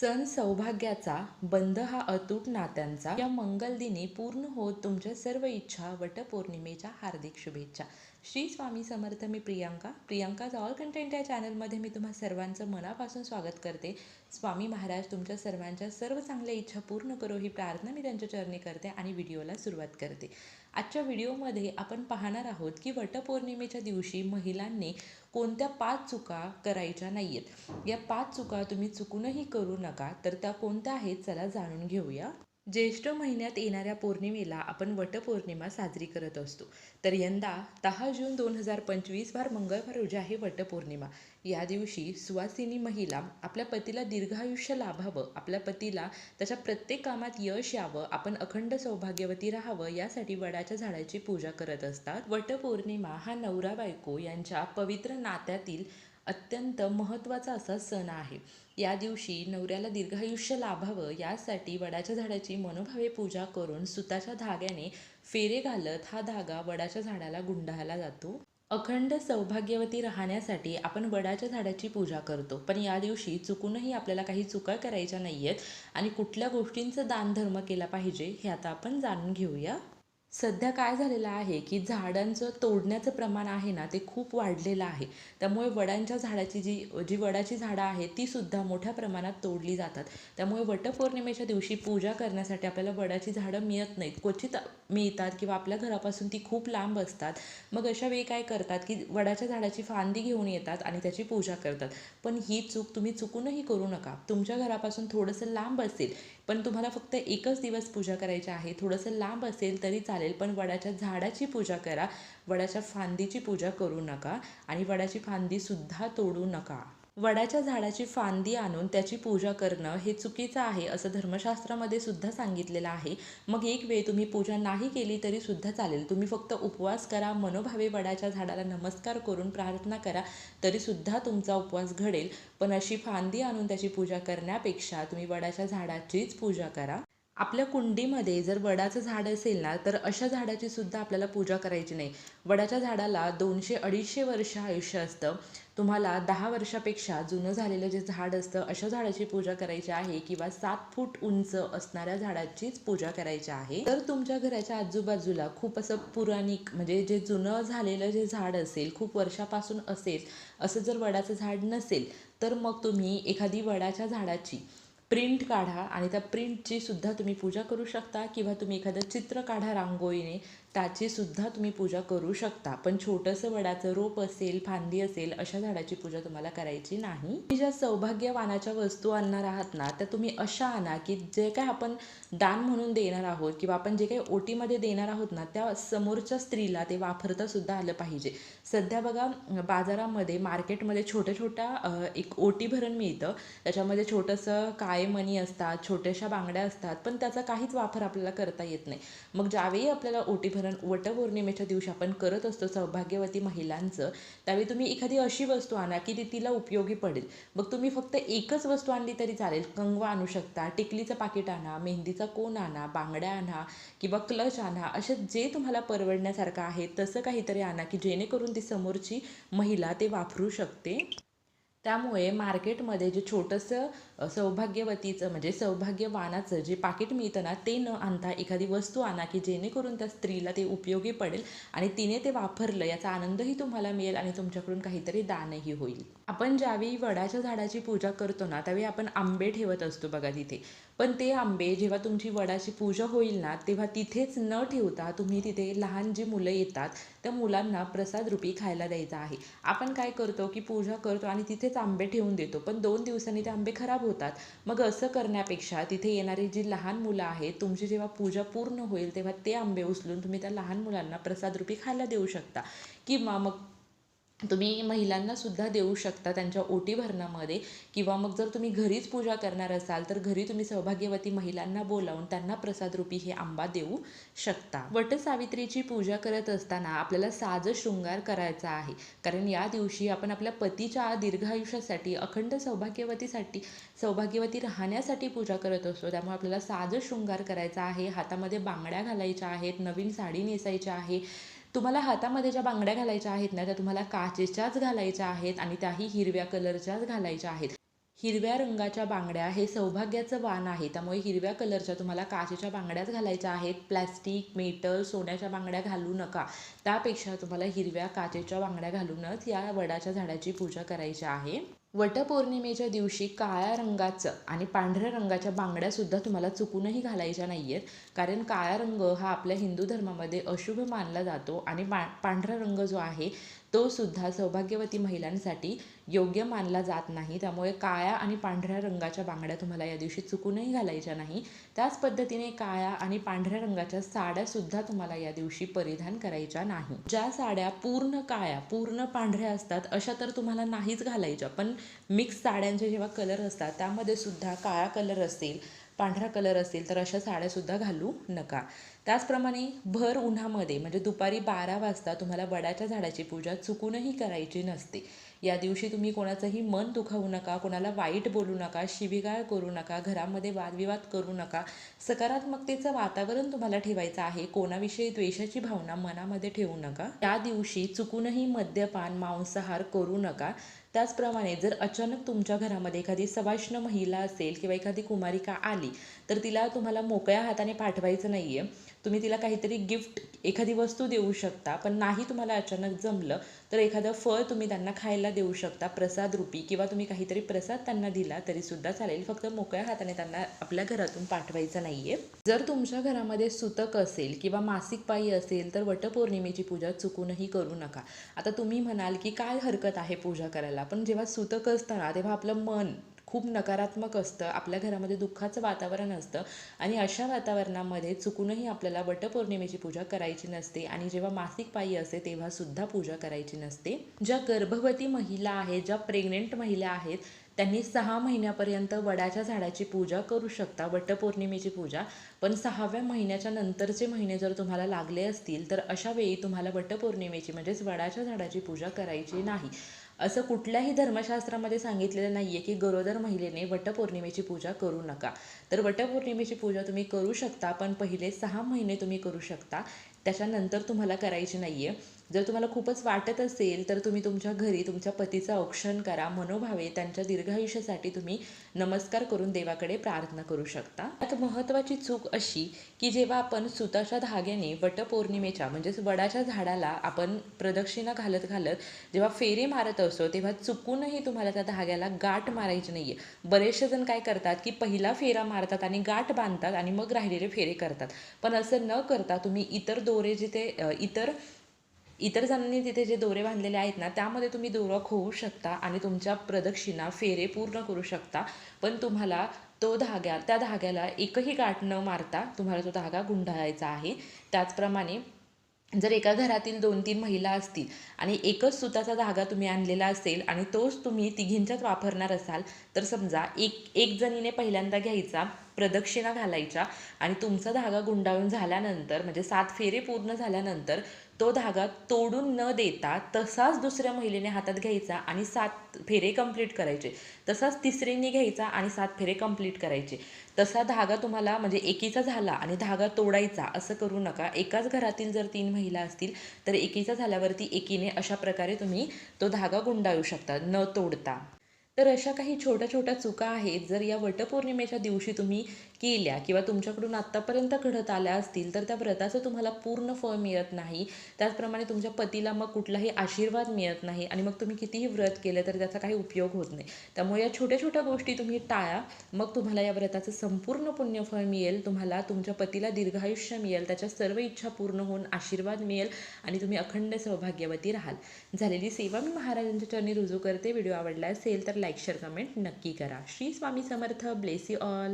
सण सौभाग्याचा बंध हा अतूट नात्यांचा या मंगलदिनी पूर्ण होत तुमच्या सर्व इच्छा वटपौर्णिमेच्या हार्दिक शुभेच्छा. श्री स्वामी समर्थ मी प्रियांका. प्रियांकाज ऑल कंटेंट या चॅनलमध्ये मी तुम्हा सर्वांचं मनापासून स्वागत करते. स्वामी महाराज तुमच्या सर्वांच्या सर्व चांगल्या इच्छा पूर्ण करो ही प्रार्थना मी त्यांच्या चरणी करते आणि व्हिडिओला सुरुवात करते. आजच्या व्हिडिओमध्ये आपण पाहणार आहोत की वटपौर्णिमेच्या दिवशी महिलांनी कोणत्या पाच चुका करायच्या नाही आहेत या पाच चुका तुम्ही चुकूनही करू नका तर त्या कोणत्या आहेत चला जाणून घेऊया. ज्येष्ठ महिन्यात येणाऱ्या पौर्णिमेला आपण वटपौर्णिमा साजरी करत असतो. तर यंदा दहा जून दोन हजार पंचवीस वार मंगळवार रोजी आहे वटपौर्णिमा. या दिवशी सुवासिनी महिला आपल्या पतीला दीर्घायुष्य लाभावं आपल्या पतीला त्याच्या प्रत्येक कामात यश यावं आपण अखंड सौभाग्यवती राहावं यासाठी वडाच्या झाडाची पूजा करत असतात. वटपौर्णिमा हा नवरा बायको यांच्या पवित्र नात्यातील अत्यंत महत्त्वाचा असा सण आहे. या दिवशी नवऱ्याला दीर्घायुष्य लाभावं यासाठी वडाच्या झाडाची मनोभावे पूजा करून सुताच्या धाग्याने फेरे घालत हा धागा वडाच्या झाडाला गुंडाळला जातो. अखंड सौभाग्यवती राहण्यासाठी आपण वडाच्या झाडाची पूजा करतो. पण या दिवशी चुकूनही आपल्याला काही चुका करायच्या नाही आहेत आणि कुठल्या गोष्टींचं दानधर्म केला पाहिजे हे आता आपण जाणून घेऊया. सध्या काय झालेलं आहे की झाडांचं तोडण्याचं प्रमाण आहे ना ते खूप वाढलेलं आहे. त्यामुळे वडांच्या झाडाची जी जी वडाची झाडं आहेत ती सुद्धा मोठ्या प्रमाणात तोडली जातात. त्यामुळे वटपौर्णिमेच्या दिवशी पूजा करण्यासाठी आपल्याला वडाची झाडं मिळत नाहीत. क्वचित मिळतात किंवा आपल्या घरापासून ती खूप लांब असतात. मग अशा वेळी काय करतात की वडाच्या झाडाची फांदी घेऊन येतात आणि त्याची पूजा करतात. पण ही चूक तुम्ही चुकूनही करू नका. तुमच्या घरापासून थोडंसं लांब असेल पण तुम्हाला फक्त एकच दिवस पूजा करायची आहे थोडंसं लांब असेल तरी चालेल. चालेल पण वडाच्या झाडाची पूजा करा. वडाच्या फांदीची पूजा करू नका आणि वडाची फांदीसुद्धा तोडू नका. वडाच्या झाडाची फांदी आणून त्याची पूजा करणं हे चुकीचं आहे असं धर्मशास्त्रामध्ये सुद्धा सांगितलेलं आहे. मग एक वेळ तुम्ही पूजा नाही केली तरी सुद्धा चालेल. तुम्ही फक्त उपवास करा मनोभावे वडाच्या झाडाला नमस्कार करून प्रार्थना करा तरीसुद्धा तुमचा उपवास घडेल. पण अशी फांदी आणून त्याची पूजा करण्यापेक्षा तुम्ही वडाच्या झाडाचीच पूजा करा. आपल्या कुंडीमध्ये जर वडाचं झाड असेल ना तर अशा झाडाची सुद्धा आपल्याला पूजा करायची नाही. वडाच्या झाडाला दोनशे अडीचशे वर्ष आयुष्य असतं. तुम्हाला दहा वर्षापेक्षा जुनं झालेलं जे झाड असतं अशा झाडाची पूजा करायची आहे किंवा सात फूट उंच असणाऱ्या झाडाचीच पूजा करायची आहे. तर तुमच्या घराच्या आजूबाजूला खूप असं पुराणिक म्हणजे जे जुनं झालेलं जे झाड असेल खूप वर्षापासून असेल असं जर वडाचं झाड नसेल तर मग तुम्ही एखादी वडाच्या झाडाची प्रिंट काढा आणि त्या प्रिंटची सुद्धा तुम्ही पूजा करू शकता किंवा तुम्ही एखादं चित्र काढा रांगोळीने त्याची सुद्धा तुम्ही पूजा करू शकता. पण छोटंसं वडाचं रोप असेल फांदी असेल अशा झाडाची पूजा तुम्हाला करायची नाही. तुम्ही ज्या सौभाग्यवानाच्या वस्तू आणणार आहात ना त्या तुम्ही अशा आणा की जे काय आपण दान म्हणून देणार आहोत किंवा आपण जे काही ओटीमध्ये देणार आहोत ना त्या समोरच्या स्त्रीला ते वापरता सुद्धा आलं पाहिजे. सध्या बघा बाजारामध्ये मार्केटमध्ये छोट्या छोट्या एक ओटी भरण मिळतं. त्याच्यामध्ये छोटंसं काळे मणी असतात छोट्याशा बांगड्या असतात पण त्याचा काहीच वापर आपल्याला करता येत नाही. मग ज्यावेळी आपल्याला ओटी भरण वटपौर्णिमेच्या दिवशी आपण करत असतो सौभाग्यवती महिलांचं त्यावेळी तुम्ही एखादी अशी वस्तू आणा की ती तिला उपयोगी पडेल. मग तुम्ही फक्त एकच वस्तू आणली तरी चालेल. कंगवा आणू शकता टिकलीचं पाकिट आणा मेहंदीचा कोन आणा बांगड्या आणा किंवा क्लच आणा असे जे तुम्हाला परवडण्यासारखं आहे तसं काहीतरी आणा की जेणेकरून ती समोरची महिला ते वापरू शकते. त्यामुळे मार्केटमध्ये जे छोटंसं सौभाग्यवतीचं म्हणजे सौभाग्यवानाचं जे पाकिट मिळतं ना ते न आणता एखादी वस्तू आणा की जेणेकरून त्या स्त्रीला ते उपयोगी पडेल आणि तिने ते वापरलं याचा आनंदही तुम्हाला मिळेल आणि तुमच्याकडून काहीतरी दानही होईल. आपण ज्यावेळी वडाच्या झाडाची पूजा करतो ना त्यावेळी आपण आंबे ठेवत असतो बघा तिथे. पण ते आंबे जेव्हा तुमची वडाची पूजा होईल ना तेव्हा तिथेच न ठेवता तुम्ही तिथे लहान जी मुलं येतात त्या मुलांना प्रसाद रूपी खायला द्यायचा आहे. आपण काय करतो की पूजा करतो आणि तिथेच आंबे ठेवून देतो पण दोन दिवसांनी ते आंबे खराब होतात. मग असं करण्यापेक्षा तिथे येणारी जी लहान मुलं आहेत तुमची जेव्हा पूजा पूर्ण होईल तेव्हा ते आंबे उचलून तुम्ही त्या लहान मुलांना प्रसादरूपी खायला देऊ शकता. किंवा मग तुम्ही महिलांना सुद्धा देऊ शकता त्यांच्या ओटी भरणामध्ये. किंवा मग जर तुम्ही घरीच पूजा करणार असाल तर घरी तुम्ही सौभाग्यवती महिलांना बोलावून त्यांना प्रसादरूपी हे आंबा देऊ शकता. वटसावित्रीची पूजा करत असताना आपल्याला साज शृंगार करायचा आहे. कारण या दिवशी आपण आपल्या पतीच्या दीर्घायुष्यासाठी अखंड सौभाग्यवतीसाठी सौभाग्यवती राहण्यासाठी पूजा करत असतो. त्यामुळे आपल्याला साज शृंगार करायचा आहे. हातामध्ये बांगड्या घालायच्या आहेत. नवीन साडी नेसायच्या आहे. तुम्हाला हातामध्ये ज्या बांगड्या घालायच्या आहेत ना त्या तुम्हाला काचेच्याच घालायच्या आहेत आणि त्याही हिरव्या कलरच्याच घालायच्या आहेत. हिरव्या रंगाच्या बांगड्या हे सौभाग्याचं वाण आहे. त्यामुळे हिरव्या कलरच्या तुम्हाला काचेच्या बांगड्याच घालायच्या आहेत. प्लॅस्टिक मेटल सोन्याच्या बांगड्या घालू नका. त्यापेक्षा तुम्हाला हिरव्या काचेच्या बांगड्या घालूनच या वडाच्या झाडाची पूजा करायची आहे. वटपौर्णिमेच्या दिवशी काळ्या रंगाचं आणि पांढऱ्या रंगाच्या बांगड्यासुद्धा तुम्हाला चुकूनही घालायच्या नाही आहेत कारण काळा रंग हा आपल्या हिंदू धर्मामध्ये अशुभ मानला जातो आणि पा पांढरा रंग जो आहे तो सुद्धा सौभाग्यवती महिलांसाठी योग्य मानला जात नाही. त्यामुळे काळ्या आणि पांढऱ्या रंगाच्या बांगड्या तुम्हाला या दिवशी चुकूनही घालायच्या नाही. त्याच पद्धतीने काळ्या आणि पांढऱ्या रंगाच्या साड्यासुद्धा तुम्हाला या दिवशी परिधान करायच्या नाही. ज्या साड्या पूर्ण काळ्या पूर्ण पांढऱ्या असतात अशा तर तुम्हाला नाहीच घालायच्या. पण मिक्स साड्यांचे जेव्हा कलर असतात त्यामध्ये सुद्धा काळा कलर असेल पांढरा कलर असेल तर अशा साड्यासुद्धा घालू नका. त्याचप्रमाणे भर उन्हामध्ये म्हणजे दुपारी बारा वाजता तुम्हाला वडाच्या झाडाची पूजा चुकूनही करायची नसते. या दिवशी तुम्ही कोणाचंही मन दुखावू नका कोणाला वाईट बोलू नका शिवीगाळ करू नका घरामध्ये वादविवाद करू नका. सकारात्मकतेचं वातावरण तुम्हाला ठेवायचं आहे कोणाविषयी द्वेषाची भावना मनामध्ये ठेवू नका. त्या दिवशी चुकूनही मद्यपान मांसाहार करू नका. त्याचप्रमाणे जर अचानक तुमच्या घरामध्ये एखादी सवाष्ण महिला असेल किंवा एखादी कुमारिका आली तर तिला तुम्हाला मोकळ्या हाताने पाठवायचं नाही आहे तुम्ही तिला काहीतरी गिफ्ट एखादी वस्तू देऊ शकता पण नाही तुम्हाला अचानक जमलं तर एखादं फळ तुम्ही त्यांना खायला देऊ शकता प्रसाद रूपी किंवा तुम्ही काहीतरी प्रसाद त्यांना दिला तरीसुद्धा चालेल. फक्त मोकळ्या हाताने त्यांना आपल्या घरातून पाठवायचं नाही आहे जर तुमच्या घरामध्ये सुतक असेल किंवा मासिक पायी असेल तर वटपौर्णिमेची पूजा चुकूनही करू नका. आता तुम्ही म्हणाल की काय हरकत आहे पूजा करायला? पण जेव्हा सुतक असतं ना तेव्हा आपलं मन खूप नकारात्मक असतं आपल्या घरामध्ये दुःखाचं वातावरण असतं आणि अशा वातावरणामध्ये चुकूनही आपल्याला वटपौर्णिमेची पूजा करायची नसते आणि जेव्हा मासिक पायी असते तेव्हा सुद्धा पूजा करायची नसते. ज्या गर्भवती महिला आहेत ज्या प्रेग्नेंट महिला आहेत त्यांनी सहा महिन्यापर्यंत वडाच्या झाडाची पूजा करू शकता वटपौर्णिमेची पूजा. पण सहाव्या महिन्याच्या नंतरचे महिने जर तुम्हाला लागले असतील तर अशा वेळी तुम्हाला वटपौर्णिमेची म्हणजेच वडाच्या झाडाची पूजा करायची नाही. असं कुठल्याही धर्मशास्त्रामध्ये सांगितलेलं नाही आहे की गरोदर महिलेने वटपौर्णिमेची पूजा करू नका. तर वटपौर्णिमेची पूजा तुम्ही करू शकता पण पहिले सहा महिने तुम्ही करू शकता. त्याच्यानंतर तुम्हाला करायची नाही आहे जर तुम्हाला खूपच वाटत असेल तर तुम्ही तुमच्या घरी तुमच्या पतीचं औक्षण करा. मनोभावे त्यांच्या दीर्घायुष्यासाठी तुम्ही नमस्कार करून देवाकडे प्रार्थना करू शकता. आता महत्त्वाची चूक अशी की जेव्हा आपण सुताच्या धाग्याने वटपौर्णिमेच्या म्हणजेच वडाच्या झाडाला आपण प्रदक्षिणा घालत घालत जेव्हा फेरे मारत असतो तेव्हा चुकूनही तुम्हाला त्या धाग्याला गाठ मारायची नाही आहे बरेचसे जण काय करतात की पहिला फेरा मारतात आणि गाठ बांधतात आणि मग राहिलेले फेरे करतात. पण असं न करता तुम्ही इतर दोरे जिथे इतर इतर जणांनी तिथे जे दोरे बांधलेले आहेत ना त्यामध्ये तुम्ही दोरा खोवू शकता आणि तुमच्या प्रदक्षिणा फेरे पूर्ण करू शकता. पण तुम्हाला तो धाग्या त्या धाग्याला एकही गाठ न मारता तुम्हाला तो धागा गुंडाळायचा आहे. त्याचप्रमाणे जर एका घरातील दोन तीन महिला असतील आणि एकच सुताचा धागा तुम्ही आणलेला असेल आणि तोच तुम्ही तिघींच्यात वापरणार असाल तर समजा एक एक जणीने पहिल्यांदा घ्यायचा प्रदक्षिणा घालायच्या आणि तुमचा धागा गुंडाळून झाल्यानंतर म्हणजे सात फेरे पूर्ण झाल्यानंतर तो धागा तोडून न देता तसाच दुसऱ्या महिलेने हातात घ्यायचा आणि सात फेरे कंप्लीट करायचे. तसाच तिसरीने घ्यायचा आणि सात फेरे कंप्लीट करायचे. तसा धागा तुम्हाला म्हणजे एकीचा झाला आणि धागा तोडायचा असं करू नका. एकाच घरातील जर तीन महिला असतील तर एकीचा झाल्यावरती एकीने अशा प्रकारे तुम्ही तो धागा गुंडाळू शकता न तोडता. तर अशा काही छोट्या छोट्या चुका आहेत जर या वटपौर्णिमेच्या दिवशी तुम्ही केल्या किंवा तुमच्याकडून आत्तापर्यंत घडत आल्या असतील तर त्या व्रताचं तुम्हाला पूर्ण फळ मिळत नाही. त्याचप्रमाणे तुमच्या पतीला मग कुठलाही आशीर्वाद मिळत नाही आणि मग तुम्ही कितीही व्रत केलं तर त्याचा काही उपयोग होत नाही. त्यामुळे या छोट्या छोट्या गोष्टी तुम्ही टाळा मग तुम्हाला या व्रताचं संपूर्ण पुण्यफळ मिळेल तुम्हाला तुमच्या पतीला दीर्घायुष्य मिळेल त्याच्या सर्व इच्छा पूर्ण होऊन आशीर्वाद मिळेल आणि तुम्ही अखंड सौभाग्यवती राहाल. झालेली सेवा मी महाराजांच्या चरणी रुजू करते. व्हिडिओ आवडला असेल तर लाईक शेअर कमेंट नक्की करा. Shri Swami Samarth. Bless you all